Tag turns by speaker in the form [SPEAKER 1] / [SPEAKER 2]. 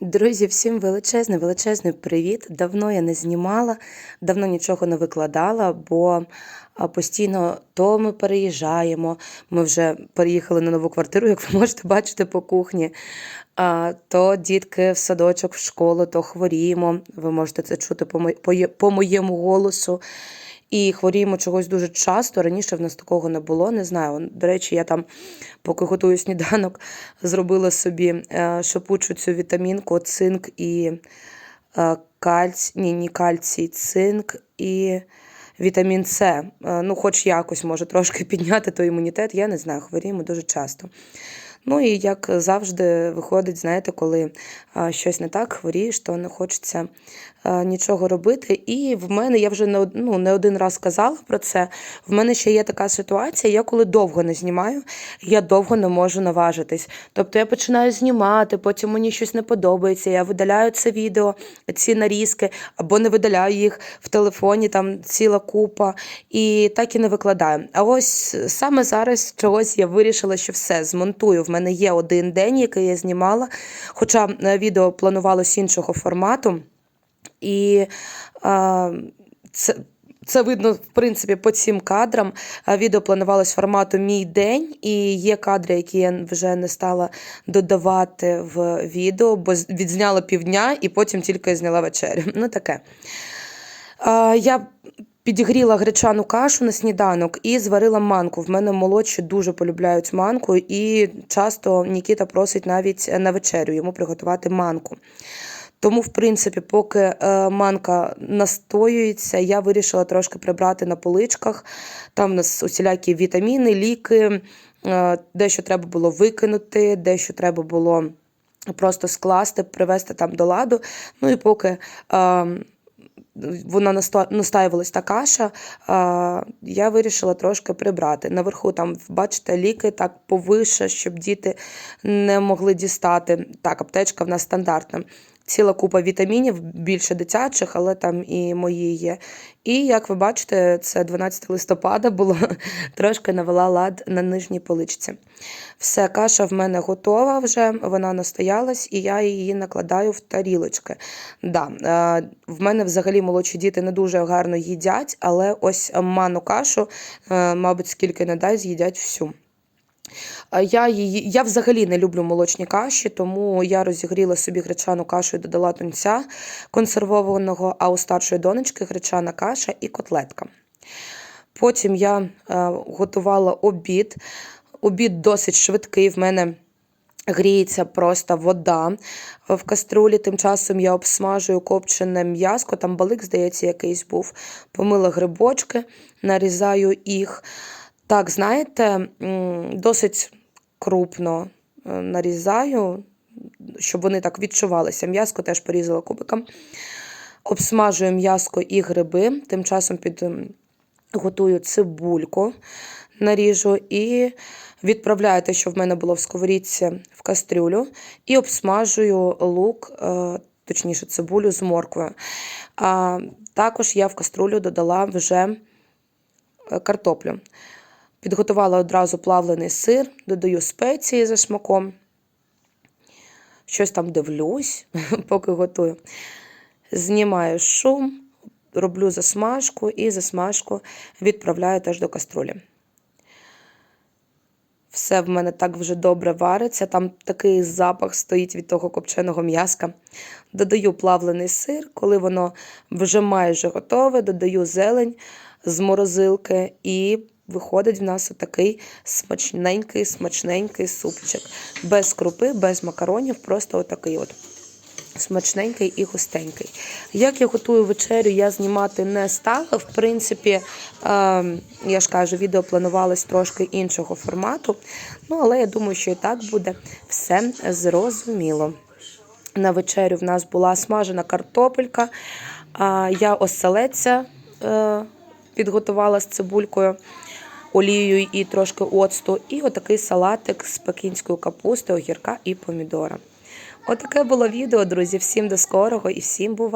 [SPEAKER 1] Друзі, всім величезний, величезний привіт. Давно я не знімала, давно нічого не викладала, бо постійно то ми переїжджаємо. Ми вже переїхали на нову квартиру, як ви можете бачити по кухні. То дітки в садочок, в школу, то хворіємо. Ви можете це чути по моєму голосу. І хворіємо чогось дуже часто. Раніше в нас такого не було. Не знаю. До речі, я там, поки готую сніданок, зробила собі е, шипучу цю вітамінку, цинк і е, кальцій, ні, не кальцій, цинк і вітамін С. Е, ну, хоч якось може трошки підняти той імунітет. Я не знаю, хворіємо дуже часто. Ну і як завжди виходить, знаєте, коли щось не так хворієш, то не хочеться нічого робити. І в мене я вже не, ну, не один раз казала про це. В мене ще є така ситуація, я коли довго не знімаю, я довго не можу наважитись. Тобто я починаю знімати, потім мені щось не подобається, я видаляю це відео, ці нарізки, або не видаляю їх в телефоні, там ціла купа, і так і не викладаю. А ось саме зараз чогось я вирішила, що все змонтую. В мене є один день, який я знімала, хоча е, відео планувалось іншого формату. І а, це, це видно, в принципі, по цим кадрам. Відео планувалось формату Мій день, і є кадри, які я вже не стала додавати в відео, бо відзняла півдня і потім тільки зняла вечерю. Ну таке. Я підігріла гречану кашу на сніданок і зварила манку. В мене молодші дуже полюбляють манку, і часто Нікіта просить навіть на вечерю йому приготувати манку. Тому, в принципі, поки е, манка настоюється, я вирішила трошки прибрати на поличках. Там у нас усілякі вітаміни, ліки, е, дещо треба було викинути, дещо треба було просто скласти, привести там до ладу. Ну і поки. Вона наста- настаювалась та каша, я вирішила трошки прибрати. Наверху там, бачите, ліки так повише, щоб діти не могли дістати. Так, аптечка в нас стандартна. Ціла купа вітамінів, більше дитячих, але там і мої є. І як ви бачите, це 12 листопада було, трошки навела лад на нижній поличці. Все, каша в мене готова вже, вона настоялась, і я її накладаю в тарілочки. Да, е, в мене взагалі молодші діти не дуже гарно їдять, але ось манну кашу, е, мабуть, скільки не дай, з'їдять всю. А Я, її, я взагалі не люблю молочні каші, тому я розігріла собі гречану кашу і додала тунця консервованого, а у старшої донечки гречана каша і котлетка. Потім я е, готувала обід. Обід досить швидкий. В мене гріється просто вода в каструлі. Тим часом я обсмажую копчене м'яско, там балик, здається, якийсь був. Помила грибочки, нарізаю їх. Так, знаєте, досить крупно е, нарізаю, щоб вони так відчувалися. М'яско теж порізала кубиком. Обсмажую м'яско і гриби. Тим часом під готую цибульку, наріжу і відправляю те, що в мене було в сковорідці, в кастрюлю, і обсмажую лук, е, точніше, цибулю з морквою. А також я в каструлю додала вже е, картоплю. Підготувала одразу плавлений сир, додаю спеції за смаком. Щось там дивлюсь, поки готую. Знімаю шум, роблю засмажку і засмажку відправляю теж до каструлі. Все в мене так вже добре вариться. Там такий запах стоїть від того копченого м'яска. Додаю плавлений сир, коли воно вже майже готове, додаю зелень з морозилки і виходить в нас отакий смачненький, смачненький супчик. Без крупи, без макаронів, просто отакий от. Смачненький і густенький. Як я готую вечерю, я знімати не стала. В принципі, е, я ж кажу, відео планувалось трошки іншого формату. Ну, але я думаю, що і так буде все зрозуміло. На вечерю в нас була смажена картопелька. Я оселедця е, підготувала з цибулькою, олією і трошки оцту. І отакий салатик з пекінської капусти, огірка і помідора. Отаке було відео, друзі. Всім до скорого і всім буває.